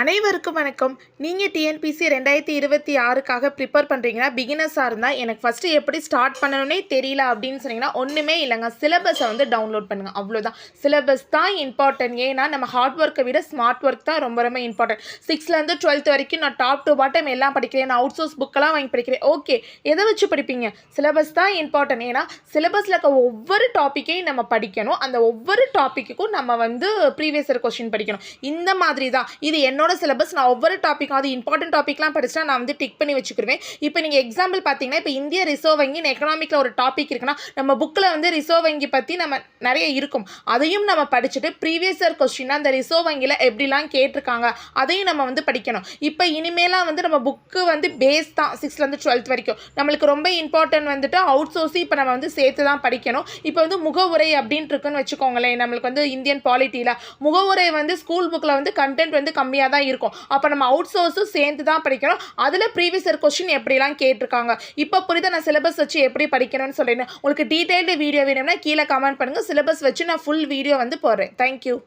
அனைவருக்கும் வணக்கம். நீங்கள் டிஎன்பிசி ரெண்டாயிரத்தி இருபத்தி ஆறுக்காக ப்ரிப்பேர் பண்ணுறீங்கன்னா பிகினர்ஸாக இருந்தால் எனக்கு ஃபஸ்ட்டு எப்படி ஸ்டார்ட் பண்ணணும்னே தெரியல அப்படின்னு சொன்னீங்கன்னா ஒன்றுமே இல்லைங்க. சிலபஸை வந்து டவுன்லோட் பண்ணுங்கள் அவ்வளோதான் சிலபஸ் தான் இம்பார்ட்டன்ட் ஏன்னா நம்ம ஹார்ட் ஒர்க்கை விட ஸ்மார்ட் ஒர்க் தான் ரொம்ப ரொம்ப இம்பார்ட்டன்ட் சிக்ஸ்த்லேருந்து டுவெல்த் வரைக்கும் நான் டாப் டு பாட்டம் எல்லாம் படிக்கிறேன். நான் அவுட் சோர்ஸ் புக்கெல்லாம் வாங்கி படிக்கிறேன். ஓகே எதை வச்சு படிப்பீங்க? சிலபஸ் தான் இம்பார்ட்டன்ட் ஏன்னா சிலபஸில் இருக்க ஒவ்வொரு டாப்பிக்கையும் நம்ம படிக்கணும். அந்த ஒவ்வொரு டாப்பிக்குக்கும் நம்ம வந்து ப்ரீவியஸ் இயர் கொஸ்டின் படிக்கணும். இந்த மாதிரி தான் இது என்ன என்னோட சிலபஸ் நான் ஒவ்வொரு டாப்பிக்கும் அது இம்பார்ட்டன்ட் டாப்பிக்லாம் படிச்சுட்டா நான் வந்து டிக் பண்ணி வச்சுக்கிருவேன். இப்போ நீங்கள் எக்ஸாம்பிள் பார்த்தீங்கன்னா இப்போ இந்திய ரிசர்வ் வங்கின்னு எக்கனாமிக்கில் ஒரு டாபிக் இருக்குன்னா நம்ம புக்கில் வந்து ரிசர்வ் வங்கி பற்றி நம்ம நிறைய இருக்கும். அதையும் நம்ம படிச்சுட்டு ப்ரீவியஸ் இயர் கொஸ்டின் அந்த ரிசர்வ் வங்கியில் எப்படிலாம் கேட்டிருக்காங்க அதையும் நம்ம வந்து படிக்கணும். இப்போ இனிமேலாம் வந்து நம்ம புக்கு வந்து பேஸ் தான் சிக்ஸ்த்லேருந்து டுவெல்த் வரைக்கும். நம்மளுக்கு ரொம்ப இம்பார்ட்டன்ட் வந்துட்டு அவுட் சோர்ஸும் இப்போ நம்ம வந்து சேர்த்து தான் படிக்கணும். இப்போ வந்து முகவுரை அப்படின்ட்டு இருக்குன்னு வச்சுக்கோங்களேன் நம்மளுக்கு வந்து இந்தியன் பாலிட்டியில் முகவுரை வந்து ஸ்கூல் புக்கில் வந்து கண்டென்ட் வந்து கம்மியாக தான் இருக்கும். அப்போ நம்ம அவுட் சோர்ஸும் சேர்ந்து தான் படிக்கணும். அதில் ப்ரீவியஸ் இயர் கொஸ்டின் எப்படிலாம் கேட்டிருக்காங்க? இப்போ புரியுதா? நான் சிலபஸ் வச்சு எப்படி படிக்கணும்னு சொல்லிடுறேன் உங்களுக்கு டீட்டெயில்டு வீடியோ வேணும்னா கீழே கமெண்ட் பண்ணுங்கள் சிலபஸ் வச்சு நான் ஃபுல் வீடியோ வந்து போடுறேன். தேங்க்யூ